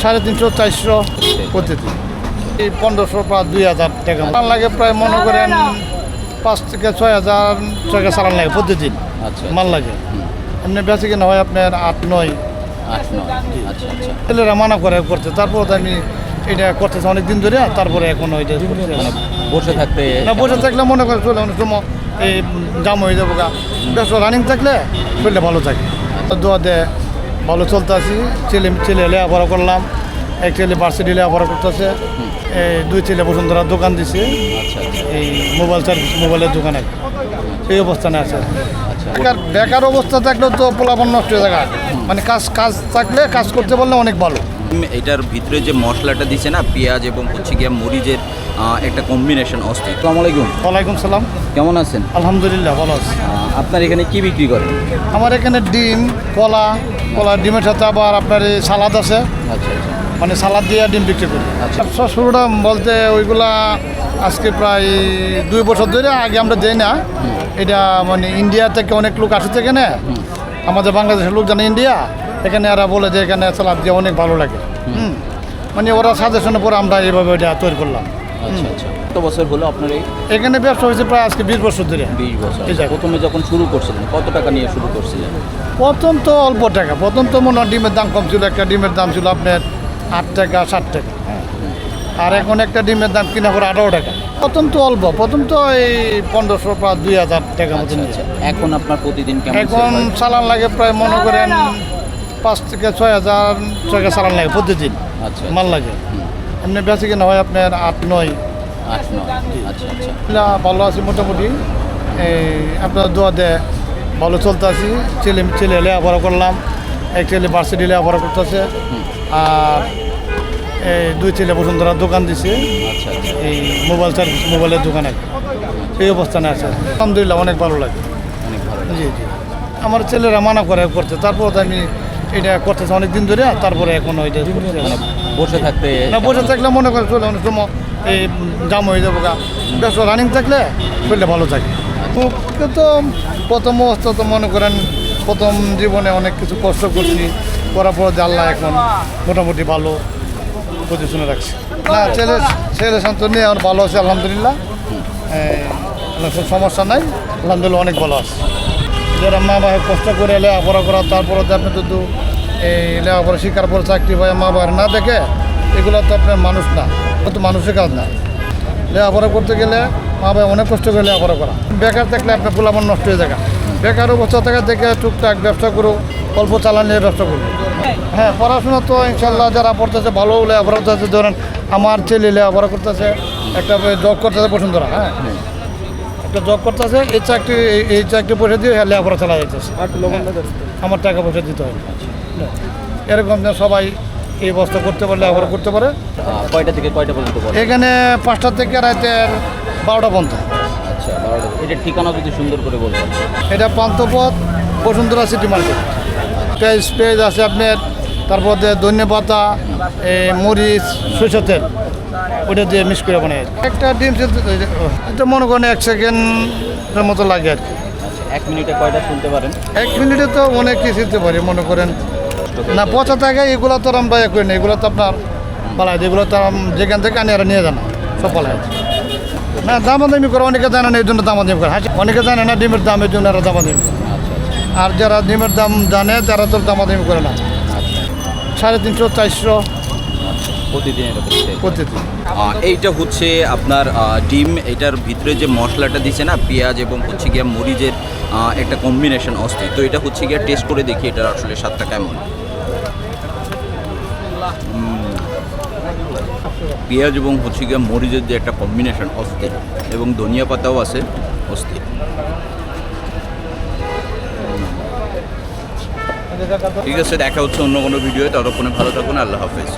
সাড়ে তিনশো চারশো প্রতিদিন। এই পনেরোশো বা দুই হাজার টাকা। চালান লাগে প্রায় মনে করেন পাঁচ থেকে ছয় হাজার টাকা চালান লাগে প্রতিদিন। আচ্ছা। মাল লাগে। এমনি বেঁচে কিনা হয় আপনার আট নয়। আট নয়। আচ্ছা আচ্ছা। ছেলেরা মানা করে করতে তারপর তো আমি এটা করতেছি অনেক দিন ধরে তারপরে এখন ওইটা। মানে বসে থাকতে না বসে থাকলে মনে করে চলে অনেক সময় এই জাম হয়ে যাব গা। ব্যবসা রানিং থাকলে শরীরটা ভালো থাকে। দোয়া দেয়। ভালো চলতে আছি ছেলে ছেলে লেখাপড়া করলাম এক ছেলে ভার্সিটি লেখাপড়া করতেছে এই দুই ছেলে বসুন্ধরা দোকান দিছে এই মোবাইল সার্ভিস মোবাইলের দোকানে এই অবস্থানে আছে আচ্ছা বেকার বেকার অবস্থা থাকলেও তো পোলাপন নষ্ট হয়ে যায় মানে কাজ কাজ থাকলে কাজ করতে পারলে অনেক ভালো। এটার ভিতরে যে মশলাটা দিছে না পেঁয়াজ এবং হচ্ছে গিয়া মরিচের একটা কম্বিনেশন অস্থির আসসালামু আলাইকুম। ওয়ালাইকুম সালাম। কেমন আছেন? আলহামদুলিল্লাহ ভালো আছি। আপনার এখানে কি বিক্রি করেন? আমার এখানে ডিম কলা কলা ডিমের সাথে আবার আপনার এই সালাদ আছে। আচ্ছা আচ্ছা। মানে সালাদ দিয়ে ডিম বিক্রি করি। আচ্ছা। ব্যবসা শুরুটা বলতে ওইগুলা আজকে প্রায় দুই বছর ধরে আগে আমরা দেই না। এটা মানে ইন্ডিয়া থেকে অনেক লোক আসে এখানে আমাদের বাংলাদেশের লোক জানে ইন্ডিয়া। এখানে এরা বলে যে এখানে সালাদ দিয়ে অনেক ভালো লাগে। হুম। মানে ওরা সাজেশনের পরে আমরা এইভাবে এটা তৈরি করলাম। আচ্ছা আচ্ছা। কত বছর হলো আপনার এই? এখানে ব্যবসা হয়েছে প্রায় আজকে বিশ বছর ধরে। বিশ বছর। প্রথমে যখন শুরু করছিলেন কত টাকা নিয়ে শুরু করছিলেন? প্রথম তো অল্প টাকা। প্রথম তো মনে হয় ডিমের দাম কম ছিল একটা ডিমের দাম ছিল আপনার আট টাকা ষাট টাকা। হ্যাঁ। আর এখন একটা ডিমের দাম কিনা করে আঠারো টাকা। প্রথম তো অল্প প্রথম তো এই পনেরোশো বা দুই হাজার টাকা মতো আচ্ছা নিয়েছে আচ্ছা। এখন আপনার প্রতিদিন এখন চালান লাগে প্রায় মনে করেন পাঁচ থেকে ছয় হাজার টাকা চালান লাগে প্রতিদিন। আচ্ছা মাল লাগে। এমনি বেঁচে কিনা হয় আপনার আট নয়। আট নয় আচ্ছা আচ্ছা। ভালো আছি মোটামুটি। এই আপনার দোয়া দেয় ভালো চলতে আছি। ছেলে ছেলে লেখাপড়া করলাম। এক ছেলে ভার্সিটি লেখাপড়া করতেছে। আর এই দুই ছেলে বসুন্ধরা দোকান দিছে। আচ্ছা আচ্ছা। এই মোবাইল সার্ভিস মোবাইলের দোকানে এই অবস্থানে আছে। আলহামদুলিল্লাহ অনেক ভালো লাগে। অনেক ভালো জি জি। আমার ছেলেরা মানা করে করছে। তারপর তো আমি এটা করতেছে অনেক দিন ধরে তারপরে এখন ওইটা করতেছি। মানে বসে থাকতে না বসে থাকলে মনে করে চলে অনেক সময় এই জাম হয়ে যাব গা। ব্যবসা রানিং থাকলে শরীরটা ভালো থাকে। মুখে তো প্রথম অবস্থা তো মনে করেন প্রথম জীবনে অনেক কিছু কষ্ট করছি করার পর যে আল্লাহ এখন মোটামুটি ভালো পজিশনে রাখছি। না ছেলে ছেলে সন্তান নিয়ে আমার ভালো আছে আলহামদুলিল্লাহ। কোনো সমস্যা নাই আলহামদুলিল্লাহ অনেক ভালো আছে। যারা মা বাবা কষ্ট করে লেখাপড়া করা, তারপরে আপনি তো এই লেখাপড়া শিকার পরে চাকরি পায় মা বাবার না দেখে, এগুলো তো আপনার মানুষ না তো মানুষের কাজ না। লেখাপড়া করতে গেলে মা বাবা অনেক কষ্ট করে লেখাপড়া করা। বেকার থাকলে আপনার পোলাপন নষ্ট হয়ে যায় বেকার অবস্থা থাকা থেকে টুকটাক ব্যবসা করুক অল্প চালান নিয়ে ব্যবসা করুক হ্যাঁ পড়াশোনা তো ইনশাল্লাহ যারা পড়তেছে ভালো লেখাপড়া করতেছে। ধরেন আমার ছেলে লেখাপড়া করতেছে, একটা জব করতেছে বসুন্ধরা হ্যাঁ? একটা জব করতেছে এই চাকরি এই- চাকরি পয়সা দিয়ে হ্যাঁ লেখাপড়া চালা যাইতেছে। আমার টাকা পয়সা দিতে হয়। এরকম যেন সবাই এই বস্তা করতে পারলে লেখাপড়া করতে পারে। আহ, কয়টা থেকে কয়টা পর্যন্ত এখানে পাঁচটা থেকে রাতের বারোটা পর্যন্ত। আচ্ছা বারোটা এটার ঠিকানা যদি সুন্দর করে বলবেন এটা পান্থপথ বসুন্ধরা সিটি মার্কেট। পেজ পেঁয়াজ আছে আপনার তারপর দিয়ে ধনে পাতা এ, মরিচ সরষের তেল। ওটা দিয়ে মিক্স করে বানাই। একটা ডিম সিদ্ধ- এটা মনে করেন এক সেকেন্ডের মতো লাগে আর কি। আচ্ছা এক মিনিটে কয়টা শুনতে পারেন? এক মিনিটে তো অনেক কিছু দিতে পারি মনে করেন। না পচা থাকে এগুলো তো আমরা ইয়ে করি না এগুলো তো আপনার পালাই এগুলো তো আম- যেখান থেকে আনি আর নিয়ে জানা সব পালাই না দামাদামি করে অনেকে জানে না এই জন্য দামাদামি করে। হাসি- অনেকে জানে না ডিমের দামের জন্য এরা দামাদামি করে। আর যারা ডিমের দাম জানে তারা তো দামাদামি করে না। সাড়ে তিনশো চারশো প্রতিদিন এটা প্রতিদিন। এইটা হচ্ছে আপনার ডিম এটার ভিতরে যে মশলাটা দিচ্ছে না পেঁয়াজ এবং হচ্ছে গিয়া মরিচের একটা কম্বিনেশন অস্থির তো এটা হচ্ছে গিয়া টেস্ট করে দেখি এটার আসলে স্বাদটা কেমন। পেঁয়াজ এবং হচ্ছে গিয়া মরিচের যে একটা কম্বিনেশন অস্থির এবং ধনিয়া পাতাও আছে অস্থির ঠিক আছে দেখা হচ্ছে অন্য কোনো ভিডিও ততক্ষণে ভালো থাকুন আল্লাহ হাফেজ।